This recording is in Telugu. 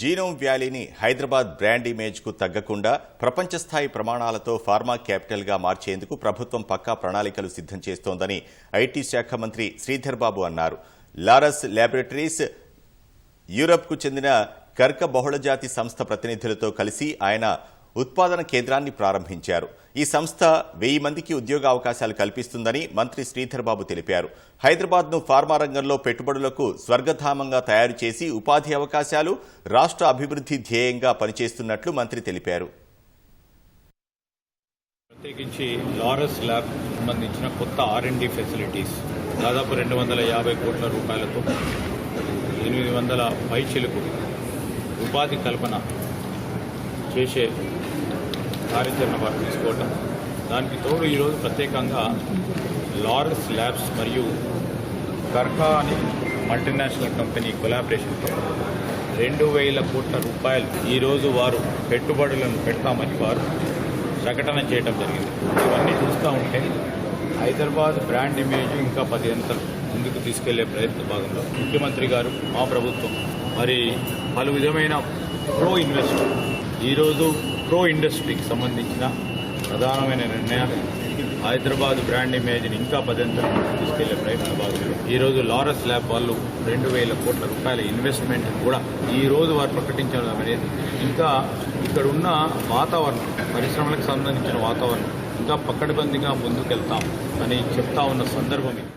జీనోమ్ వ్యాలీని హైదరాబాద్ బ్రాండ్ ఇమేజ్కు తగ్గకుండా ప్రపంచ స్థాయి ప్రమాణాలతో ఫార్మా క్యాపిటల్గా మార్చేందుకు ప్రభుత్వం పక్కా ప్రణాళికలు సిద్ధం చేస్తోందని ఐటీ శాఖ మంత్రి శ్రీధర్ బాబు అన్నారు. లారస్ ల్యాబొరేటరీస్ యూరప్కు చెందిన కర్క బహుళజాతి సంస్థ ప్రతినిధులతో కలిసి ఆయన ఉత్పాదన కేంద్రాన్ని ప్రారంభించారు. ఈ సంస్థ వెయ్యి మందికి ఉద్యోగ అవకాశాలు కల్పిస్తుందని మంత్రి శ్రీధర్ బాబు తెలిపారు. హైదరాబాద్ను ఫార్మా రంగంలో పెట్టుబడులకు స్వర్గధామంగా తయారు చేసి ఉపాధి అవకాశాలు రాష్ట్ర అభివృద్ధి ధ్యేయంగా పనిచేస్తున్నట్లు మంత్రి తెలిపారు. ప్రత్యేకించి లారస్ ల్యాబ్ సంబంధించిన కొత్త ఆర్ఎండి ఫెసిలిటీస్ దాదాపు రెండు వందల యాభై కోట్ల రూపాయలతో ఎనిమిది వందల పైచిలకు ఉపాధి కల్పన చేసే కార్యాచరణ వారు తీసుకోవటం. దానికి తోడు ఈరోజు ప్రత్యేకంగా లారెన్స్ ల్యాబ్స్ మరియు కర్కా అనే మల్టీనేషనల్ కంపెనీ కొలాబరేషన్తో రెండు వేల కోట్ల రూపాయలు ఈరోజు వారు పెట్టుబడులను పెడతామని వారు ప్రకటన చేయడం జరిగింది. ఇవన్నీ చూస్తూ ఉంటే హైదరాబాద్ బ్రాండ్ ఇమేజ్ ఇంకా పది అంతలు ముందుకు తీసుకెళ్ళే ప్రయత్న భాగంలో ముఖ్యమంత్రి గారు మా ప్రభుత్వం మరి పలు విధమైన ప్రో ఇన్వెస్ట్ ఈరోజు ప్రో ఇండస్ట్రీకి సంబంధించిన ప్రధానమైన నిర్ణయాలు. హైదరాబాద్ బ్రాండ్ ఇమేజ్ని ఇంకా పదంతలు తీసుకెళ్ళే ప్రయత్న భాగంలో ఈరోజు లారస్ ల్యాబ్ వాళ్ళు రెండు వేల కోట్ల రూపాయల ఇన్వెస్ట్మెంట్ కూడా ఈ రోజు వారు ప్రకటించడం అనేది. ఇంకా ఇక్కడ ఉన్న వాతావరణం పరిశ్రమలకు సంబంధించిన వాతావరణం ఇంకా పక్కడబందిగా ముందుకెళ్తాం అని చెప్తా ఉన్న సందర్భం ఇది.